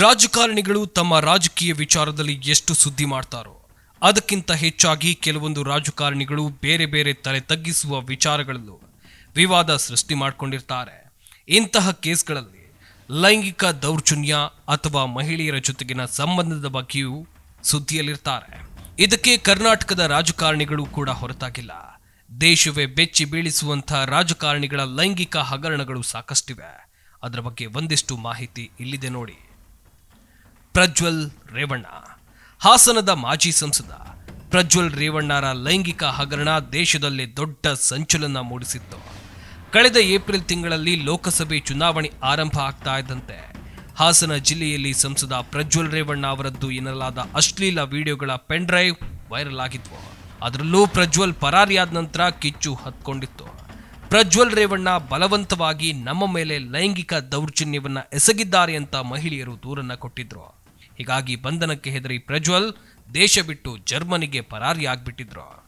ರಾಜಕಾರಣಿಗಳು ತಮ್ಮ ರಾಜಕೀಯ ವಿಚಾರದಲ್ಲಿ ಎಷ್ಟು ಸುದ್ದಿ ಮಾಡ್ತಾರೋ, ಅದಕ್ಕಿಂತ ಹೆಚ್ಚಾಗಿ ಕೆಲವೊಂದು ರಾಜಕಾರಣಿಗಳು ಬೇರೆ ಬೇರೆ ತಲೆ ತಗ್ಗಿಸುವ ವಿಚಾರಗಳಲ್ಲೂ ವಿವಾದ ಸೃಷ್ಟಿ ಮಾಡಿಕೊಂಡಿರ್ತಾರೆ. ಇಂತಹ ಕೇಸ್ಗಳಲ್ಲಿ ಲೈಂಗಿಕ ದೌರ್ಜನ್ಯ ಅಥವಾ ಮಹಿಳೆಯರ ಜೊತೆಗಿನ ಸಂಬಂಧದ ಬಗ್ಗೆಯೂ ಸುದ್ದಿಯಲ್ಲಿರ್ತಾರೆ. ಇದಕ್ಕೆ ಕರ್ನಾಟಕದ ರಾಜಕಾರಣಿಗಳು ಕೂಡ ಹೊರತಾಗಿಲ್ಲ. ದೇಶವೇ ಬೆಚ್ಚಿ ಬೀಳಿಸುವಂತಹ ರಾಜಕಾರಣಿಗಳ ಲೈಂಗಿಕ ಹಗರಣಗಳು ಸಾಕಷ್ಟಿವೆ. ಅದರ ಬಗ್ಗೆ ಒಂದಿಷ್ಟು ಮಾಹಿತಿ ಇಲ್ಲಿದೆ ನೋಡಿ. ಪ್ರಜ್ವಲ್ ರೇವಣ್ಣ. ಹಾಸನದ ಮಾಜಿ ಸಂಸದ ಪ್ರಜ್ವಲ್ ರೇವಣ್ಣರ ಲೈಂಗಿಕ ಹಗರಣ ದೇಶದಲ್ಲಿ ದೊಡ್ಡ ಸಂಚಲನ ಮೂಡಿಸಿತ್ತು. ಕಳೆದ ಏಪ್ರಿಲ್ ತಿಂಗಳಲ್ಲಿ ಲೋಕಸಭೆ ಚುನಾವಣೆ ಆರಂಭ ಆಗ್ತಾ ಇದ್ದಂತೆ ಹಾಸನ ಜಿಲ್ಲೆಯಲ್ಲಿ ಸಂಸದ ಪ್ರಜ್ವಲ್ ರೇವಣ್ಣ ಅವರದ್ದು ಎನ್ನಲಾದ ಅಶ್ಲೀಲ ವಿಡಿಯೋಗಳ ಪೆನ್ ಡ್ರೈವ್ ವೈರಲ್ ಆಗಿದ್ವು. ಅದರಲ್ಲೂ ಪ್ರಜ್ವಲ್ ಪರಾರಿಯಾದ ನಂತರ ಕಿಚ್ಚು ಹತ್ಕೊಂಡಿತ್ತು. ಪ್ರಜ್ವಲ್ ರೇವಣ್ಣ ಬಲವಂತವಾಗಿ ನಮ್ಮ ಮೇಲೆ ಲೈಂಗಿಕ ದೌರ್ಜನ್ಯವನ್ನು ಎಸಗಿದ್ದಾರೆ ಅಂತ ಮಹಿಳೆಯರು ದೂರನ್ನು ಕೊಟ್ಟಿದ್ರು. ಹೀಗಾಗಿ ಬಂಧನಕ್ಕೆ ಹೆದರಿ ಪ್ರಜ್ವಲ್ ದೇಶ ಬಿಟ್ಟು ಜರ್ಮನಿಗೆ ಪರಾರಿಯಾಗ್ಬಿಟ್ಟಿದ್ರು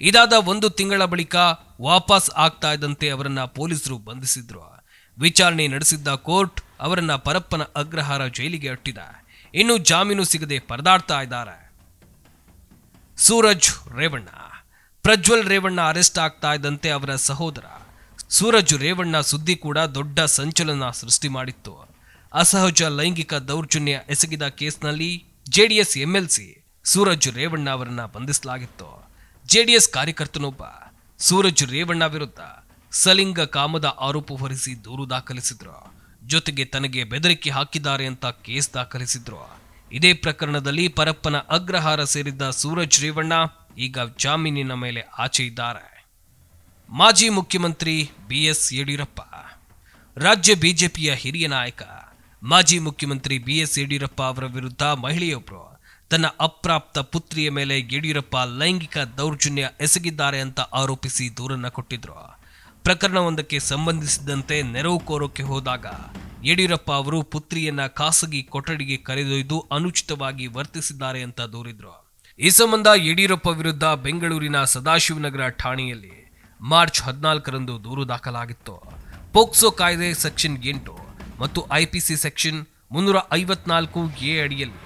ಇದಾದ ಒಂದು ತಿಂಗಳ ಬಳಿಕ ವಾಪಸ್ ಆಗ್ತಾ ಇದ್ದಂತೆ ಅವರನ್ನ ಪೊಲೀಸರು ಬಂಧಿಸಿದ್ರು. ವಿಚಾರಣೆ ನಡೆಸಿದ್ದ ಕೋರ್ಟ್ ಅವರನ್ನ ಪರಪ್ಪನ ಅಗ್ರಹಾರ ಜೈಲಿಗೆ ಅಟ್ಟಿದ. ಇನ್ನು ಜಾಮೀನು ಸಿಗದೆ ಪರದಾಡ್ತಾ ಇದ್ದಾರೆ. ಸೂರಜ್ ರೇವಣ್ಣ. ಪ್ರಜ್ವಲ್ ರೇವಣ್ಣ ಅರೆಸ್ಟ್ ಆಗ್ತಾ ಇದ್ದಂತೆ ಅವರ ಸಹೋದರ. ಸೂರಜ್ ರೇವಣ್ಣ ಸುದ್ದಿ ಕೂಡ ದೊಡ್ಡ ಸಂಚಲನ ಸೃಷ್ಟಿ ಮಾಡಿತ್ತು. ಅಸಹಜ ಲೈಂಗಿಕ ದೌರ್ಜನ್ಯ ಎಸಗಿದ ಕೇಸ್ನಲ್ಲಿ ಜೆಡಿಎಸ್ ಎಂಎಲ್ಸಿ ಸೂರಜ್ ರೇವಣ್ಣ ಅವರನ್ನ ಬಂಧಿಸಲಾಗಿತ್ತು. ಜೆಡಿಎಸ್ ಕಾರ್ಯಕರ್ತನೊಬ್ಬ ಸೂರಜ್ ರೇವಣ್ಣ ವಿರುದ್ಧ ಸಲಿಂಗ ಕಾಮದ ಆರೋಪ ಹೊರಿಸಿ ದೂರು ದಾಖಲಿಸಿದ್ರು. ಜೊತೆಗೆ ತನಗೆ ಬೆದರಿಕೆ ಹಾಕಿದ್ದಾರೆ ಅಂತ ಕೇಸ್ ದಾಖಲಿಸಿದ್ರು. ಇದೇ ಪ್ರಕರಣದಲ್ಲಿ ಪರಪ್ಪನ ಅಗ್ರಹಾರ ಸೇರಿದ್ದ ಸೂರಜ್ ರೇವಣ್ಣ ಈಗ ಜಾಮೀನಿನ ಮೇಲೆ ಆಚೆ ಇದ್ದಾರೆ. ಮಾಜಿ ಮುಖ್ಯಮಂತ್ರಿ ಬಿಎಸ್ ಯಡಿಯೂರಪ್ಪ. ರಾಜ್ಯ ಬಿಜೆಪಿಯ ಹಿರಿಯ ನಾಯಕ ಮಾಜಿ ಮುಖ್ಯಮಂತ್ರಿ ಬಿಎಸ್ ಯಡಿಯೂರಪ್ಪ ಅವರ ವಿರುದ್ಧ ಮಹಿಳೆಯೊಬ್ಬರು ತನ್ನ ಅಪ್ರಾಪ್ತ ಪುತ್ರಿಯ ಮೇಲೆ ಯಡಿಯೂರಪ್ಪ ಲೈಂಗಿಕ ದೌರ್ಜನ್ಯ ಎಸಗಿದ್ದಾರೆ ಅಂತ ಆರೋಪಿಸಿ ದೂರನ್ನ ಕೊಟ್ಟಿದ್ರು. ಪ್ರಕರಣವೊಂದಕ್ಕೆ ಸಂಬಂಧಿಸಿದಂತೆ ನೆರವು ಕೋರೋಕೆ ಹೋದಾಗ ಯಡಿಯೂರಪ್ಪ ಅವರು ಪುತ್ರಿಯನ್ನ ಖಾಸಗಿ ಕೊಠಡಿಗೆ ಕರೆದೊಯ್ದು ಅನುಚಿತವಾಗಿ ವರ್ತಿಸಿದ್ದಾರೆ ಅಂತ ದೂರಿದ್ರು. ಈ ಸಂಬಂಧ ಯಡಿಯೂರಪ್ಪ ವಿರುದ್ಧ ಬೆಂಗಳೂರಿನ ಸದಾಶಿವನಗರ ಠಾಣೆಯಲ್ಲಿ ಮಾರ್ಚ್ ಹದಿನಾಲ್ಕರಂದು ದೂರು ದಾಖಲಾಗಿತ್ತು. ಪೋಕ್ಸೋ ಕಾಯ್ದೆ ಸೆಕ್ಷನ್ ಎಂಟು ಮತ್ತು ಐಪಿಸಿ ಸೆಕ್ಷನ್ ಮುನ್ನೂರ ಐವತ್ನಾಲ್ಕು ಎ ಅಡಿಯಲ್ಲಿ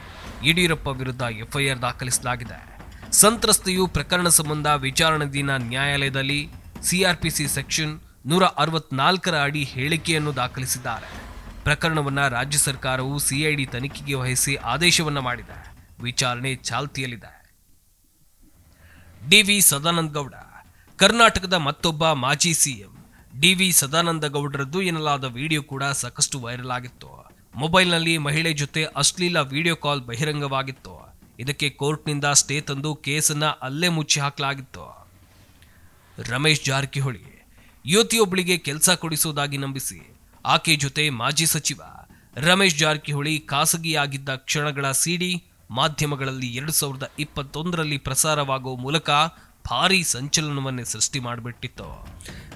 ಯಡಿಯೂರಪ್ಪ ವಿರುದ್ಧ ಎಫ್ಐಆರ್ ದಾಖಲಿಸಲಾಗಿದೆ. ಸಂತ್ರಸ್ತೆಯು ಪ್ರಕರಣ ಸಂಬಂಧ ವಿಚಾರಣಾಧೀನ ನ್ಯಾಯಾಲಯದಲ್ಲಿ ಸಿಆರ್ಪಿಸಿ ಸೆಕ್ಷನ್ ನೂರ ಅರವತ್ನಾಲ್ಕರ ಅಡಿ ಹೇಳಿಕೆಯನ್ನು ದಾಖಲಿಸಿದ್ದಾರೆ. ಪ್ರಕರಣವನ್ನು ರಾಜ್ಯ ಸರ್ಕಾರವು ಸಿಐಡಿ ತನಿಖೆಗೆ ವಹಿಸಿ ಆದೇಶವನ್ನು ಮಾಡಿದೆ. ವಿಚಾರಣೆ ಚಾಲ್ತಿಯಲ್ಲಿದೆ. ಡಿವಿ ಸದಾನಂದ ಗೌಡ, ಕರ್ನಾಟಕದ ಮತ್ತೊಬ್ಬ ಮಾಜಿ ಸಿಎಂ. ಡಿವಿ ಸದಾನಂದ ಗೌಡರದ್ದು ಎನ್ನಲಾದ ವಿಡಿಯೋ ಕೂಡ ಸಾಕಷ್ಟು ವೈರಲ್ ಆಗಿತ್ತು. ಮೊಬೈಲ್ನಲ್ಲಿ ಮಹಿಳೆ ಜೊತೆ ಅಶ್ಲೀಲ ವಿಡಿಯೋ ಕಾಲ್ ಬಹಿರಂಗವಾಗಿತ್ತು. ಇದಕ್ಕೆ ಕೋರ್ಟ್ನಿಂದ ಸ್ಟೇ ತಂದು ಕೇಸನ್ನ ಅಲ್ಲೇ ಮುಚ್ಚಿ ಹಾಕಲಾಗಿತ್ತು. ರಮೇಶ್ ಜಾರಕಿಹೊಳಿ, ಯುವತಿಯೊಬ್ಬಳಿಗೆ ಕೆಲಸ ಕೊಡಿಸುವುದಾಗಿ ನಂಬಿಸಿ, ಆಕೆ ಜೊತೆ ಮಾಜಿ ಸಚಿವ ರಮೇಶ್ ಜಾರಕಿಹೊಳಿ ಖಾಸಗಿಯಾಗಿದ್ದ ಕ್ಷಣಗಳ ಸಿಡಿ ಮಾಧ್ಯಮಗಳಲ್ಲಿ ಎರಡು ಸಾವಿರದ ಇಪ್ಪತ್ತೊಂದರಲ್ಲಿ ಪ್ರಸಾರವಾಗುವ ಮೂಲಕ ಭಾರೀ ಸಂಚಲನವನ್ನೇ ಸೃಷ್ಟಿ ಮಾಡಿಬಿಟ್ಟಿತ್ತು.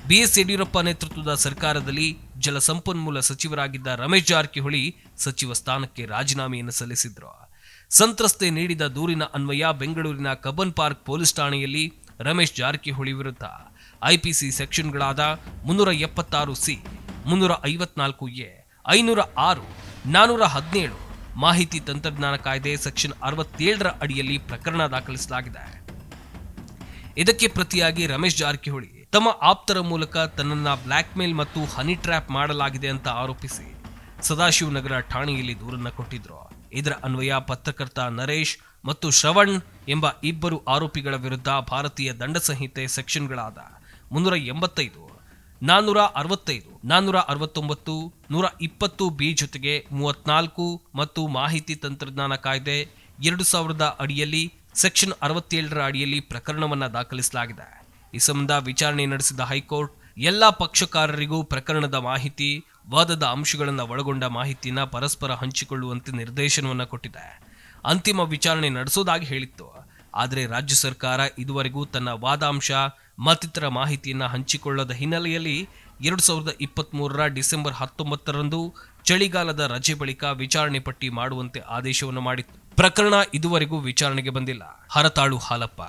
ಬಿಎಸ್ ಯಡಿಯೂರಪ್ಪ ನೇತೃತ್ವದ ಸರ್ಕಾರದಲ್ಲಿ ಜಲಸಂಪನ್ಮೂಲ ಸಚಿವರಾಗಿದ್ದ ರಮೇಶ್ ಜಾರಕಿಹೊಳಿ ಸಚಿವ ಸ್ಥಾನಕ್ಕೆ ರಾಜೀನಾಮೆಯನ್ನು ಸಲ್ಲಿಸಿದ್ರು. ಸಂತ್ರಸ್ತೆ ನೀಡಿದ ದೂರಿನ ಅನ್ವಯ ಬೆಂಗಳೂರಿನ ಕಬ್ಬನ್ ಪಾರ್ಕ್ ಪೊಲೀಸ್ ಠಾಣೆಯಲ್ಲಿ ರಮೇಶ್ ಜಾರಕಿಹೊಳಿ ವಿರುದ್ಧ. ಐಪಿಸಿ ಸೆಕ್ಷನ್ಗಳಾದ ಮುನ್ನೂರ ಎಪ್ಪತ್ತಾರು ಸಿ, ಮುನ್ನೂರ ಐವತ್ನಾಲ್ಕು ಎ, ಐನೂರ ಆರು, ನಾನೂರ ಹದಿನೇಳು ಮಾಹಿತಿ ತಂತ್ರಜ್ಞಾನ ಕಾಯ್ದೆ ಸೆಕ್ಷನ್ ಅರವತ್ತೇಳರ ಅಡಿಯಲ್ಲಿ ಪ್ರಕರಣ ದಾಖಲಿಸಲಾಗಿದೆ. ಇದಕ್ಕೆ ಪ್ರತಿಯಾಗಿ ರಮೇಶ್ ಜಾರಕಿಹೊಳಿ ತಮ್ಮ ಆಪ್ತರ ಮೂಲಕ ತನ್ನನ್ನ ಬ್ಲ್ಯಾಕ್ ಮೇಲ್ ಮತ್ತು ಹನಿ ಟ್ರ್ಯಾಪ್ ಮಾಡಲಾಗಿದೆ ಅಂತ ಆರೋಪಿಸಿ ಸದಾಶಿವನಗರ ಠಾಣೆಯಲ್ಲಿ ದೂರನ್ನ ಕೊಟ್ಟಿದ್ರು. ಇದರ ಅನ್ವಯ ಪತ್ರಕರ್ತ ನರೇಶ್ ಮತ್ತು ಶ್ರವಣ್ ಎಂಬ ಇಬ್ಬರು ಆರೋಪಿಗಳ ವಿರುದ್ಧ ಭಾರತೀಯ ದಂಡ ಸಂಹಿತೆ ಸೆಕ್ಷನ್ಗಳಾದ ಮುನ್ನೂರ ಎಂಬತ್ತೈದು, ನಾನ್ನೂರ ಅರವತ್ತೈದು, ನಾನ್ನೂರ ಅರವತ್ತೊಂಬತ್ತು, ನೂರ ಇಪ್ಪತ್ತು ಬಿ ಜೊತೆಗೆ ಮೂವತ್ನಾಲ್ಕು ಮತ್ತು ಮಾಹಿತಿ ತಂತ್ರಜ್ಞಾನ ಕಾಯ್ದೆ ಎರಡು ಸಾವಿರದ ಅಡಿಯಲ್ಲಿ ಸೆಕ್ಷನ್ ಅರವತ್ತೇಳರ ಅಡಿಯಲ್ಲಿ ಪ್ರಕರಣವನ್ನ ದಾಖಲಿಸಲಾಗಿದೆ. ಈ ಸಂಬಂಧ ವಿಚಾರಣೆ ನಡೆಸಿದ ಹೈಕೋರ್ಟ್ ಎಲ್ಲಾ ಪಕ್ಷಕಾರರಿಗೂ ಪ್ರಕರಣದ ಮಾಹಿತಿ, ವಾದದ ಅಂಶಗಳನ್ನು ಒಳಗೊಂಡ ಮಾಹಿತಿಯನ್ನು ಪರಸ್ಪರ ಹಂಚಿಕೊಳ್ಳುವಂತೆ ನಿರ್ದೇಶನವನ್ನ ಕೊಟ್ಟಿದೆ. ಅಂತಿಮ ವಿಚಾರಣೆ ನಡೆಸೋದಾಗಿ ಹೇಳಿತ್ತು. ಆದರೆ ರಾಜ್ಯ ಸರ್ಕಾರ ಇದುವರೆಗೂ ತನ್ನ ವಾದಾಂಶ, ಮತ್ತಿತರ ಮಾಹಿತಿಯನ್ನು ಹಂಚಿಕೊಳ್ಳದ ಹಿನ್ನೆಲೆಯಲ್ಲಿ ಎರಡು ಸಾವಿರದ ಇಪ್ಪತ್ತ್ಮೂರರ ಡಿಸೆಂಬರ್ ಹತ್ತೊಂಬತ್ತರಂದು ಚಳಿಗಾಲದ ರಜೆ ಬಳಿಕ ವಿಚಾರಣೆ ಪಟ್ಟಿ ಮಾಡುವಂತೆ ಆದೇಶವನ್ನು ಮಾಡಿತ್ತು. ಪ್ರಕರಣ ಇದುವರೆಗೂ ವಿಚಾರಣೆಗೆ ಬಂದಿಲ್ಲ. ಹರತಾಳು ಹಾಲಪ್ಪ.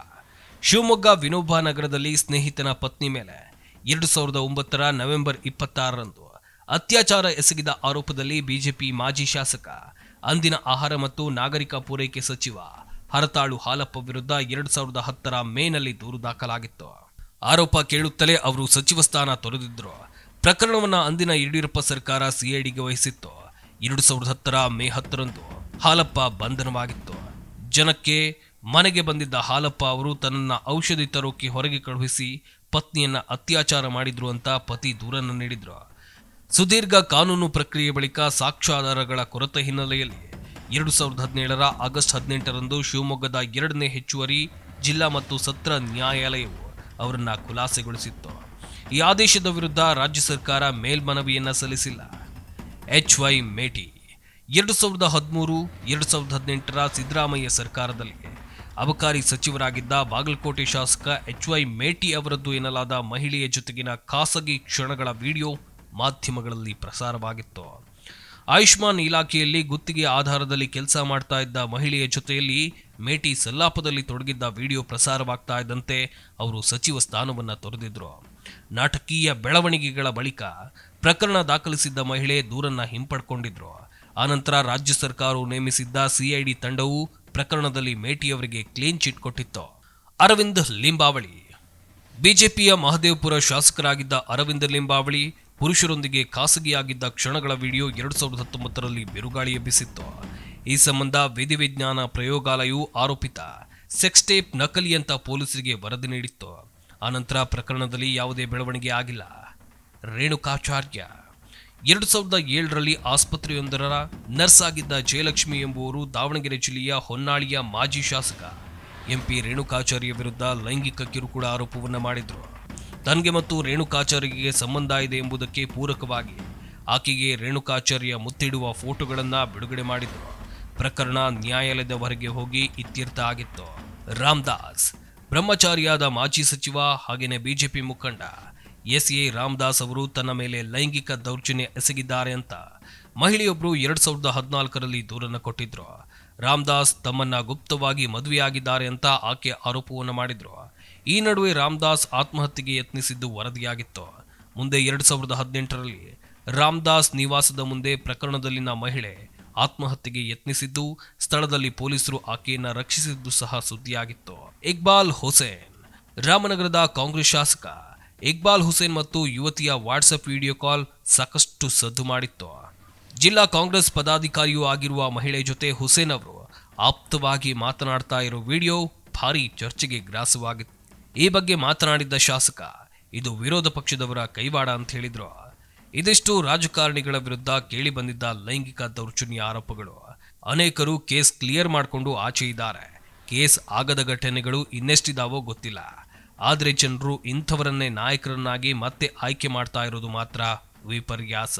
ಶಿವಮೊಗ್ಗ ವಿನೋಬ ನಗರದಲ್ಲಿ ಸ್ನೇಹಿತನ ಪತ್ನಿ ಮೇಲೆ ಎರಡು ಸಾವಿರದ ಒಂಬತ್ತರ ನವೆಂಬರ್ ಇಪ್ಪತ್ತಾರರಂದು ಅತ್ಯಾಚಾರ ಎಸಗಿದ ಆರೋಪದಲ್ಲಿ ಬಿಜೆಪಿ ಮಾಜಿ ಶಾಸಕ, ಅಂದಿನ ಆಹಾರ ಮತ್ತು ನಾಗರಿಕ ಪೂರೈಕೆ ಸಚಿವ ಹರತಾಳು ಹಾಲಪ್ಪ ವಿರುದ್ಧ ಎರಡ್ ಸಾವಿರದ ಹತ್ತರ ಮೇನಲ್ಲಿ ದೂರು ದಾಖಲಾಗಿತ್ತು. ಆರೋಪ ಕೇಳುತ್ತಲೇ ಅವರು ಸಚಿವ ಸ್ಥಾನ ತೊರೆದಿದ್ರು. ಪ್ರಕರಣವನ್ನು ಅಂದಿನ ಯಡಿಯೂರಪ್ಪ ಸರ್ಕಾರ ಸಿಐಡಿಗೆ ವಹಿಸಿತ್ತು. ಎರಡು ಸಾವಿರದ ಹತ್ತರ ಮೇ ಹತ್ತರಂದು ಹಾಲಪ್ಪ ಬಂಧನವಾಗಿತ್ತು. ಜನಕ್ಕೆ ಮನೆಗೆ ಬಂದಿದ್ದ ಹಾಲಪ್ಪ ಅವರು ತನ್ನನ್ನ ಔಷಧಿ ತರೋಕೆ ಹೊರಗೆ ಕಳುಹಿಸಿ ಪತ್ನಿಯನ್ನು ಅತ್ಯಾಚಾರ ಮಾಡಿದ್ರು ಅಂತ ಪತಿ ದೂರನ್ನು ನೀಡಿದ್ರು. ಸುದೀರ್ಘ ಕಾನೂನು ಪ್ರಕ್ರಿಯೆ ಬಳಿಕ ಸಾಕ್ಷ್ಯಾಧಾರಗಳ ಕೊರತೆ ಹಿನ್ನೆಲೆಯಲ್ಲಿ ಎರಡು ಸಾವಿರದ ಹದಿನೇಳರ ಆಗಸ್ಟ್ ಹದಿನೆಂಟರಂದು ಶಿವಮೊಗ್ಗದ ಎರಡನೇ ಹೆಚ್ಚುವರಿ ಜಿಲ್ಲಾ ಮತ್ತು ಸತ್ರ ನ್ಯಾಯಾಲಯವು ಅವರನ್ನು ಖುಲಾಸೆಗೊಳಿಸಿತ್ತು. ಈ ಆದೇಶದ ವಿರುದ್ಧ ರಾಜ್ಯ ಸರ್ಕಾರ ಮೇಲ್ಮನವಿಯನ್ನು ಸಲ್ಲಿಸಿಲ್ಲ. ಎಚ್ ವೈ ಮೇಟಿ ಎರಡು ಸಾವಿರದ ಹದಿಮೂರು, ಎರಡು ಸಾವಿರದ ಹದಿನೆಂಟರ ಸಿದ್ದರಾಮಯ್ಯ ಸರ್ಕಾರದಲ್ಲಿ ಅಬಕಾರಿ ಸಚಿವರಾಗಿದ್ದ ಬಾಗಲಕೋಟೆ ಶಾಸಕ ಎಚ್ ವೈ ಮೇಟಿ ಅವರದ್ದು ಎನ್ನಲಾದ ಮಹಿಳೆಯ ಜೊತೆಗಿನ ಖಾಸಗಿ ಕ್ಷಣಗಳ ವಿಡಿಯೋ ಮಾಧ್ಯಮಗಳಲ್ಲಿ ಪ್ರಸಾರವಾಗಿತ್ತು. ಆಯುಷ್ಮಾನ್ ಇಲಾಖೆಯಲ್ಲಿ ಗುತ್ತಿಗೆ ಆಧಾರದಲ್ಲಿ ಕೆಲಸ ಮಾಡ್ತಾ ಇದ್ದ ಮಹಿಳೆಯ ಜೊತೆಯಲ್ಲಿ ಮೇಟಿ ಸಲ್ಲಾಪದಲ್ಲಿ ತೊಡಗಿದ್ದ ವಿಡಿಯೋ ಪ್ರಸಾರವಾಗ್ತಾ ಇದ್ದಂತೆ ಅವರು ಸಚಿವ ಸ್ಥಾನವನ್ನು ತೊರೆದಿದ್ರು. ನಾಟಕೀಯ ಬೆಳವಣಿಗೆಗಳ ಬಳಿಕ ಪ್ರಕರಣ ದಾಖಲಿಸಿದ್ದ ಮಹಿಳೆ ದೂರನ್ನು ಹಿಂಪಡ್ಕೊಂಡಿದ್ರು. ಆನಂತರ ರಾಜ್ಯ ಸರ್ಕಾರವು ನೇಮಿಸಿದ್ದ ಸಿಐಡಿ ತಂಡವು ಪ್ರಕರಣದಲ್ಲಿ ಮೇಟಿಯವರಿಗೆ ಕ್ಲೀನ್ ಚಿಟ್ ಕೊಟ್ಟಿತ್ತು. ಅರವಿಂದ್ ಲಿಂಬಾವಳಿ. ಬಿಜೆಪಿಯ ಮಹದೇವಪುರ ಶಾಸಕರಾಗಿದ್ದ ಅರವಿಂದ್ ಲಿಂಬಾವಳಿ ಪುರುಷರೊಂದಿಗೆ ಖಾಸಗಿಯಾಗಿದ್ದ ಕ್ಷಣಗಳ ವಿಡಿಯೋ ಎರಡು ಸಾವಿರದ ಹತ್ತೊಂಬತ್ತರಲ್ಲಿ ಬಿರುಗಾಳಿ ಎಬ್ಬಿಸಿತ್ತು. ಈ ಸಂಬಂಧ ವಿಧಿವಿಜ್ಞಾನ ಪ್ರಯೋಗಾಲಯವು ಆರೋಪಿತ ಸೆಕ್ಸ್ಟೇಪ್ ನಕಲಿ ಅಂತ ಪೊಲೀಸರಿಗೆ ವರದಿ ನೀಡಿತ್ತು. ಆನಂತರ ಪ್ರಕರಣದಲ್ಲಿ ಯಾವುದೇ ಬೆಳವಣಿಗೆ ಆಗಿಲ್ಲ. ರೇಣುಕಾಚಾರ್ಯ. ಎರಡು ಸಾವಿರದ ಏಳರಲ್ಲಿ ಆಸ್ಪತ್ರೆಯೊಂದರ ನರ್ಸ್ ಆಗಿದ್ದ ಜಯಲಕ್ಷ್ಮಿ ಎಂಬುವರು ದಾವಣಗೆರೆ ಜಿಲ್ಲೆಯ ಹೊನ್ನಾಳಿಯ ಮಾಜಿ ಶಾಸಕ. ಎಂಪಿ ರೇಣುಕಾಚಾರ್ಯ ವಿರುದ್ಧ ಲೈಂಗಿಕ ಕಿರುಕುಳ ಆರೋಪವನ್ನು ಮಾಡಿದರು. ತನಗೆ ಮತ್ತು ರೇಣುಕಾಚಾರ್ಯಗೆ ಸಂಬಂಧ ಇದೆ ಎಂಬುದಕ್ಕೆ ಪೂರಕವಾಗಿ ಆಕೆಗೆ ರೇಣುಕಾಚಾರ್ಯ ಮುತ್ತಿಡುವ ಫೋಟೋಗಳನ್ನು ಬಿಡುಗಡೆ ಮಾಡಿದರು. ಪ್ರಕರಣ ನ್ಯಾಯಾಲಯದ ಹೊರಗೆ ಹೋಗಿ ಇತ್ಯರ್ಥ ಆಗಿತ್ತು. ರಾಮದಾಸ್, ಬ್ರಹ್ಮಚಾರಿಯಾದ ಮಾಜಿ ಸಚಿವ ಹಾಗೆಯೇ ಬಿಜೆಪಿ ಮುಖಂಡ ಎಸ್ ಎ ರಾಮದಾಸ್ ಅವರು ತನ್ನ ಮೇಲೆ ಲೈಂಗಿಕ ದೌರ್ಜನ್ಯ ಎಸಗಿದ್ದಾರೆ ಅಂತ ಮಹಿಳೆಯೊಬ್ಬರು ಎರಡ್ ಸಾವಿರದ ಹದಿನಾಲ್ಕರಲ್ಲಿ ದೂರನ್ನು ಕೊಟ್ಟಿದ್ರು. ರಾಮದಾಸ್ ತಮ್ಮನ್ನ ಗುಪ್ತವಾಗಿ ಮದುವೆಯಾಗಿದ್ದಾರೆ ಅಂತ ಆಕೆ ಆರೋಪವನ್ನು ಮಾಡಿದ್ರು. ಈ ನಡುವೆ ರಾಮದಾಸ್ ಆತ್ಮಹತ್ಯೆಗೆ ಯತ್ನಿಸಿದ್ದು ವರದಿಯಾಗಿತ್ತು. ಮುಂದೆ ಎರಡ್ ಸಾವಿರದ ಹದಿನೆಂಟರಲ್ಲಿ ರಾಮದಾಸ್ ನಿವಾಸದ ಮುಂದೆ ಪ್ರಕರಣದಲ್ಲಿನ ಮಹಿಳೆ ಆತ್ಮಹತ್ಯೆಗೆ ಯತ್ನಿಸಿದ್ದು, ಸ್ಥಳದಲ್ಲಿ ಪೊಲೀಸರು ಆಕೆಯನ್ನ ರಕ್ಷಿಸಿದ್ದು ಸಹ ಸುದ್ದಿಯಾಗಿತ್ತು. ಇಕ್ಬಾಲ್ ಹುಸೇನ್, ರಾಮನಗರದ ಕಾಂಗ್ರೆಸ್ ಶಾಸಕ ಇಕ್ಬಾಲ್ ಹುಸೇನ್ ಮತ್ತು ಯುವತಿಯ ವಾಟ್ಸಪ್ ವಿಡಿಯೋ ಕಾಲ್ ಸಾಕಷ್ಟು ಸದ್ದು ಮಾಡಿತ್ತು. ಜಿಲ್ಲಾ ಕಾಂಗ್ರೆಸ್ ಪದಾಧಿಕಾರಿಯೂ ಆಗಿರುವ ಮಹಿಳೆ ಜೊತೆ ಹುಸೇನ್ ಅವರು ಆಪ್ತವಾಗಿ ಮಾತನಾಡ್ತಾ ಇರೋ ವಿಡಿಯೋ ಭಾರಿ ಚರ್ಚೆಗೆ ಗ್ರಾಸವಾಗಿತ್ತು. ಈ ಬಗ್ಗೆ ಮಾತನಾಡಿದ್ದ ಶಾಸಕ, ಇದು ವಿರೋಧ ಪಕ್ಷದವರ ಕೈವಾಡ ಅಂತ ಹೇಳಿದ್ರು. ಇದಿಷ್ಟು ರಾಜಕಾರಣಿಗಳ ವಿರುದ್ಧ ಕೇಳಿ ಬಂದಿದ್ದ ಲೈಂಗಿಕ ದೌರ್ಜನ್ಯ ಆರೋಪಗಳು. ಅನೇಕರು ಕೇಸ್ ಕ್ಲಿಯರ್ ಮಾಡಿಕೊಂಡು ಆಚೆ ಇದ್ದಾರೆ. ಕೇಸ್ ಆಗದ ಘಟನೆಗಳು ಇನ್ನೆಷ್ಟಿದಾವೋ ಗೊತ್ತಿಲ್ಲ. ಆದರೆ ಜನರು ಇಂಥವರನ್ನೇ ನಾಯಕರನ್ನಾಗಿ ಮತ್ತೆ ಆಯ್ಕೆ ಮಾಡ್ತಾ ಇರೋದು ಮಾತ್ರ ವಿಪರ್ಯಾಸ.